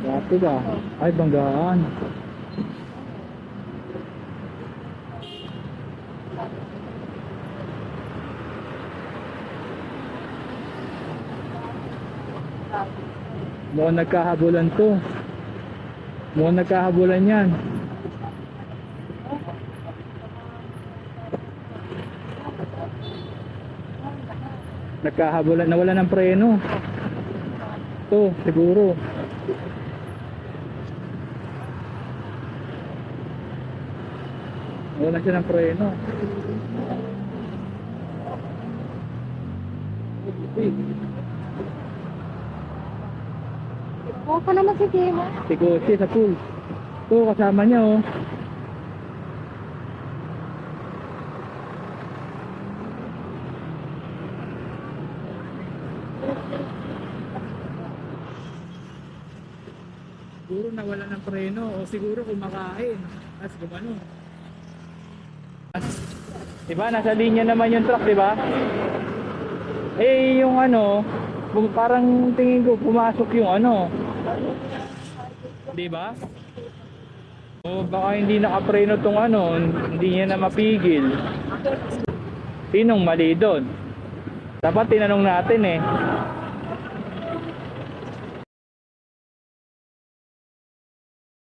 Dati ba? Ay, banggaan. Mukhang nagkahabulan to. Mukhang nagkahabulan yan. Nagkahabulan, nawala ng preno. To, siguro. Wala siya ng preno. Oo pa naman si Kimo. Si Kotse sa pool. Ito, kasama niya oh. Siguro nawala ng preno o siguro kumakain. Tapos gumano. Diba, nasa linya naman yung truck, diba? Eh, yung ano, parang tingin ko pumasok yung ano. Di ba? O baka hindi nakapreno tong ano, hindi niya na mapigil. Sinong mali doon? Dapat tinanong natin eh.